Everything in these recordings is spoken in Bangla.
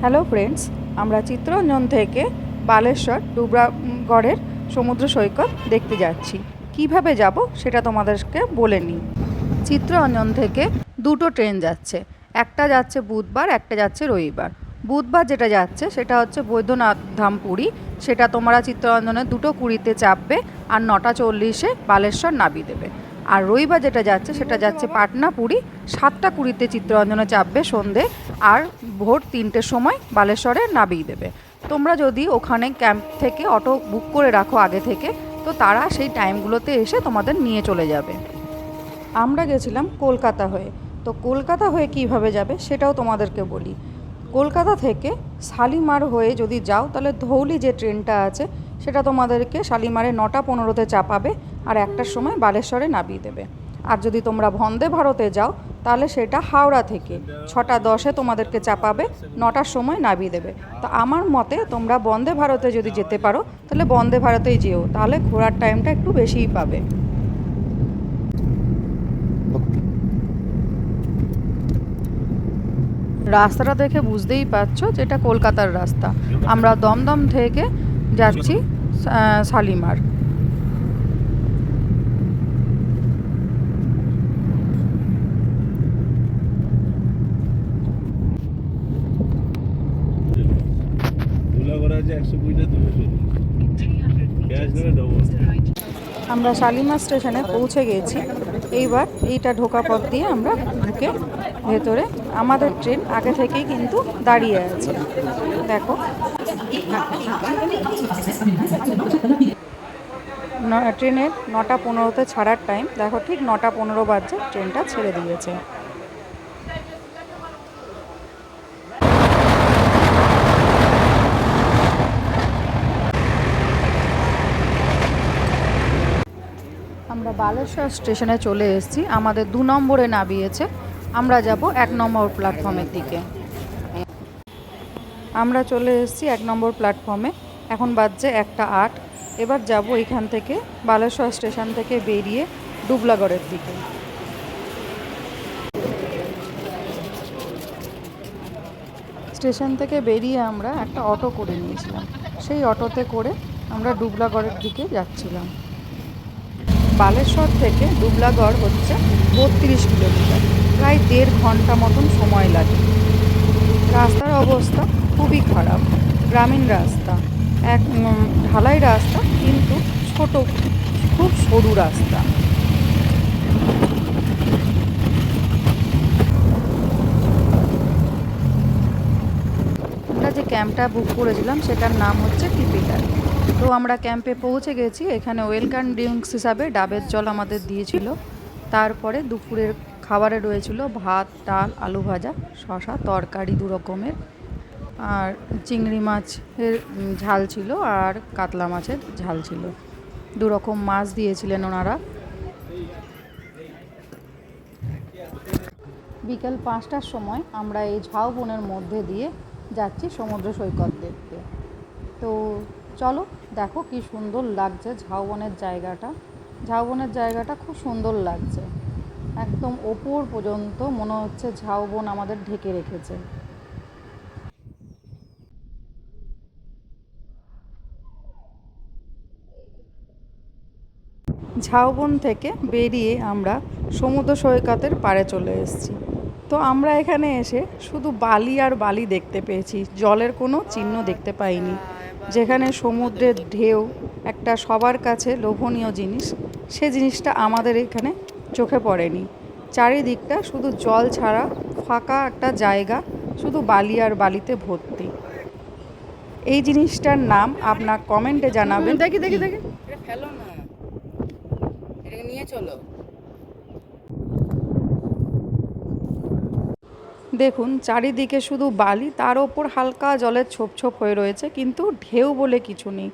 হ্যালো ফ্রেন্ডস আমরা চিত্তরঞ্জন থেকে বালেশ্বর ডুবরাগড়ের সমুদ্র সৈকত দেখতে যাচ্ছি। কীভাবে যাব সেটা তোমাদেরকে বলে নিই। চিত্তরঞ্জন থেকে দুটো ট্রেন যাচ্ছে। একটা যাচ্ছে বুধবার, একটা যাচ্ছে রবিবার। বুধবার যেটা যাচ্ছে সেটা হচ্ছে বৈদ্যনাথ ধাম পুরী। সেটা তোমরা চিত্তরঞ্জনে দুটো কুড়িতে চাপবে আর নটা চল্লিশে বালেশ্বর নামিয়ে দেবে আর রবিবার যেটা যাচ্ছে, সেটা যাচ্ছে পাটনা, পুরী, সাতটা কুড়িতে চিত্তরঞ্জনে চাপবে সন্ধে আর ভোর তিনটের সময় বালেশ্বরে নামিয়ে দেবে। তোমরা যদি ওখানে ক্যাম্প থেকে অটো বুক করে রাখো আগে থেকে, তো তারা সেই টাইমগুলোতে এসে তোমাদের নিয়ে চলে যাবে। আমরা গেছিলাম কলকাতা হয়ে। তো কলকাতা হয়ে কীভাবে যাবে, সেটাও তোমাদেরকে বলি। কলকাতা থেকে শালিমার হয়ে যদি যাও, তাহলে ধৌলি যে ট্রেনটা আছে, সেটা তোমাদেরকে শালিমারে নটা পনেরোতে চাপাবে। আর একটার সময় বালেশ্বরে নামিয়ে দেবে। আর যদি তোমরা বন্দে ভারতে যাও, তাহলে সেটা হাওড়া থেকে। ছটা দশে তোমাদেরকে চাপাবে, নটার সময় নামিয়ে দেবে। তো আমার মতে তোমরা বন্দে ভারতে যদি যেতে পারো, তাহলে বন্দে ভারতেই যেও। তাহলে ঘোরার টাইমটা একটু বেশিই পাবে। রাস্তাটা দেখে বুঝতেই পারছ যে এটা কলকাতার রাস্তা। আমরা দমদম থেকে যাচ্ছি শালিমার। আমরা শালিমা স্টেশনে পৌঁছে গেছি। এইবার এইটা ঢোকা পথ দিয়ে আমরা ঢুকে ভেতরে আমাদের ট্রেন আগে থেকেই কিন্তু দাঁড়িয়ে আছে। দেখো। ট্রেনের নটা পনেরোতে ছাড়ার টাইম দেখো ঠিক নটা পনেরো বাজে ট্রেনটা ছেড়ে দিয়েছে আমরা বালেশ্বর স্টেশনে চলে এসেছি। আমাদের দু নম্বরে নামিয়েছে। আমরা যাব এক নম্বর প্ল্যাটফর্মের দিকে। আমরা চলে এসেছি এক নম্বর প্ল্যাটফর্মে। এখন বাজছে একটা আট। এবার যাব এখান থেকে, বালেশ্বর স্টেশন থেকে বেরিয়ে ডুবলাগড়ের দিকে। স্টেশন থেকে বেরিয়ে আমরা একটা অটো করে নিয়েছিলাম। সেই অটোতে করে আমরা ডুবলাগড়ের দিকে যাচ্ছিলাম। বালেশ্বর থেকে ডুবলাগড় হচ্ছে বত্রিশ কিলোমিটার। প্রায় দেড় ঘণ্টা মতন সময় লাগে। রাস্তার অবস্থা খুবই খারাপ। গ্রামীণ রাস্তা। এক ঢালাই রাস্তা কিন্তু ছোট, খুব সরু রাস্তা। আমরা যে ক্যাম্পটা বুক করেছিলাম সেটার নাম হচ্ছে টিপিটাল তো আমরা ক্যাম্পে পৌঁছে গেছি। এখানে ওয়েলকাম ড্রিঙ্কস হিসাবে ডাবের জল আমাদের দিয়েছিল। তারপরে দুপুরের খাবারে রয়েছিল ভাত, ডাল, আলু ভাজা শশা তরকারি দু রকমের। আর চিংড়ি মাছের ঝাল ছিল আর কাতলা মাছের ঝাল ছিল। দু রকম মাছ দিয়েছিলেন ওনারা। বিকেল পাঁচটার সময় আমরা এই ঝাউবনের মধ্যে দিয়ে যাচ্ছি সমুদ্র সৈকত দেখতে। তো চলো দেখো কি সুন্দর লাগছে ঝাউবনের জায়গাটা। ঝাউবনের জায়গাটা খুব সুন্দর লাগছে। একদম ওপর পর্যন্ত মনে হচ্ছে ঝাউবন আমাদের ঢেকে রেখেছে। ঝাউবন থেকে বেরিয়ে আমরা সমুদ্র সৈকতের পাড়ে চলে এসেছি। তো আমরা এখানে এসে শুধু বালি আর বালি দেখতে পেয়েছি। জলের কোনো চিহ্ন দেখতে পাইনি। যেখানে সমুদ্রের ঢেউ, একটা সবার কাছে লোভনীয় জিনিস, সে জিনিসটা আমাদের এখানে চোখে পড়েনি। চারিদিকটা শুধু জল ছাড়া ফাঁকা একটা জায়গা, শুধু বালি আর বালিতে ভর্তি। এই জিনিসটার নাম আপনার কমেন্টে জানাবেন। দেখি দেখি দেখি। ফেলো না। নিয়ে চলো। দেখুন, চারিদিকে শুধু বালি, তার ওপর হালকা জলের ছোপ ছোপ হয়ে রয়েছে, কিন্তু ঢেউ বলে কিছু নেই।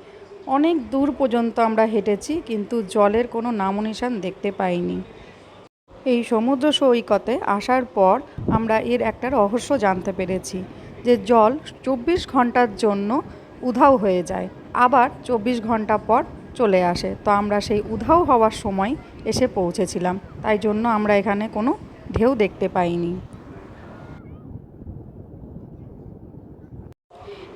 অনেক দূর পর্যন্ত আমরা হেঁটেছি, কিন্তু জলের কোনো নামনিশান দেখতে পাইনি। এই সমুদ্র সৈকতে আসার পর আমরা এর একটা রহস্য জানতে পেরেছি, যে জল চব্বিশ ঘণ্টার জন্য উধাও হয়ে যায়, আবার চব্বিশ ঘণ্টা পর চলে আসে। তো আমরা সেই উধাও হওয়ার সময় এসে পৌঁছেছিলাম, তাই জন্য আমরা এখানে কোনো ঢেউ দেখতে পাইনি।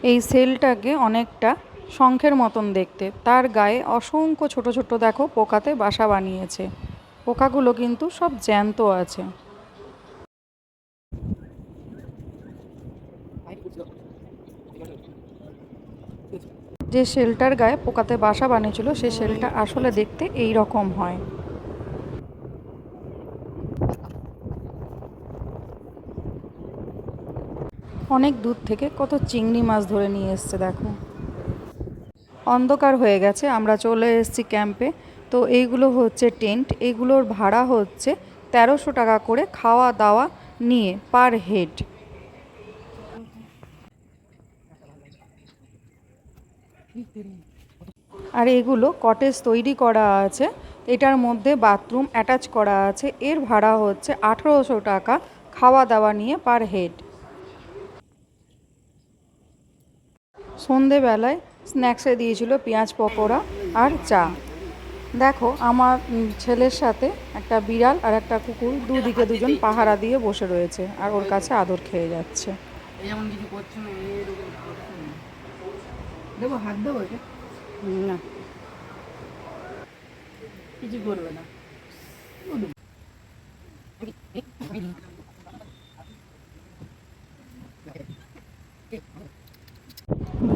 এই সেলটাকে অনেকটা শঙ্খের মতন দেখতে। তার গায়ে অসংখ্য ছোট ছোট, দেখো, পোকাতে বাসা বানিয়েছে। পোকাগুলো কিন্তু সব জ্যান্ত আছে। যে শেলটার গায়ে পোকাতে বাসা বানিয়েছিল সেই শেলটা আসলে দেখতে এই রকম হয়। অনেক দূর থেকে কত চিংড়ি মাছ ধরে নিয়ে এসছে, দেখো। অন্ধকার হয়ে গেছে, আমরা চলে এসেছি ক্যাম্পে তো এইগুলো হচ্ছে টেন্ট এইগুলোর ভাড়া হচ্ছে তেরোশো টাকা করে খাওয়া দাওয়া নিয়ে পার হেড আর এগুলো কটেজ তৈরি করা আছে, এটার মধ্যে বাথরুম অ্যাটাচ করা আছে, এর ভাড়া হচ্ছে আঠেরোশো টাকা খাওয়া দাওয়া নিয়ে পার হেড সন্ধেবেলায় স্ন্যাক্সে দিয়েছিল পেঁয়াজ পকোড়া আর চা। দেখো আমার ছেলের সাথে একটা বিড়াল আর একটা কুকুর দুদিকে দুজন পাহারা দিয়ে বসে রয়েছে আর ওর কাছে আদর খেয়ে যাচ্ছে। না। কিছু করবে না।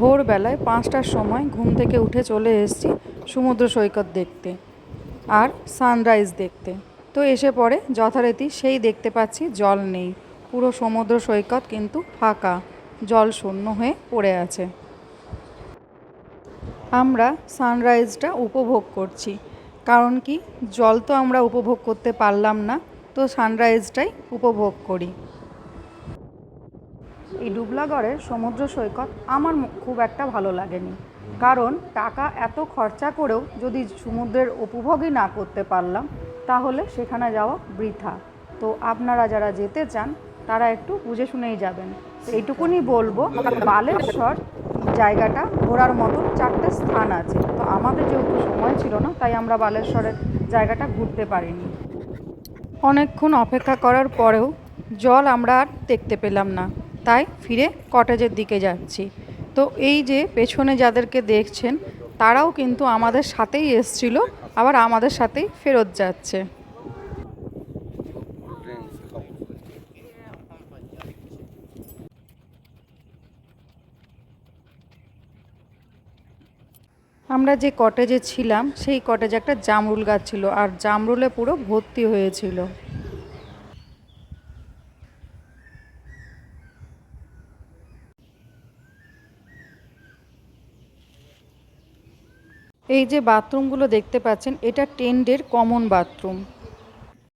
ভোরবেলায় পাঁচটার সময় ঘুম থেকে উঠে চলে এসেছি সমুদ্র সৈকত দেখতে আর সানরাইজ দেখতে। তো এসে পরে যথারীতি সেই দেখতে পাচ্ছি জল নেই। পুরো সমুদ্র সৈকত কিন্তু ফাঁকা, জল শূন্য হয়ে পড়ে আছে। আমরা সানরাইজটা উপভোগ করছি। কারণ কি? জল তো আমরা উপভোগ করতে পারলাম না, তো সানরাইজটাই উপভোগ করি। এই ডুবলাগড়ের সমুদ্র সৈকত আমার খুব একটা ভালো লাগেনি। কারণ টাকা এত খরচা করেও যদি সমুদ্রের উপভোগই না করতে পারলাম, তাহলে সেখানে যাওয়া বৃথা। তো আপনারা যারা যেতে চান, তারা একটু বুঝে শুনেই যাবেন। এইটুকুনি বলব, বালেশ্বর জায়গাটা ঘোরার মতো চারটে স্থান আছে। তো আমাদের যেহেতু সময় ছিল না, তাই আমরা বালেশ্বরের জায়গাটা ঘুরতে পারিনি। অনেকক্ষণ অপেক্ষা করার পরেও জল আমরা আর দেখতে পেলাম না। তাই ফিরে কটেজের দিকে যাচ্ছি। তো এই যে পেছনে যাদেরকে দেখছেন, তারাও কিন্তু আমাদের সাথেই এসছিল, আবার আমাদের সাথেই ফেরত যাচ্ছে। আমরা যে কটেজে ছিলাম, সেই কটেজে একটা জামরুল গাছ ছিল, আর জামরুলে পুরো ভর্তি হয়েছিল। এই যে বাথরুমগুলো দেখতে পাচ্ছেন এটা টেন্ডের কমন বাথরুম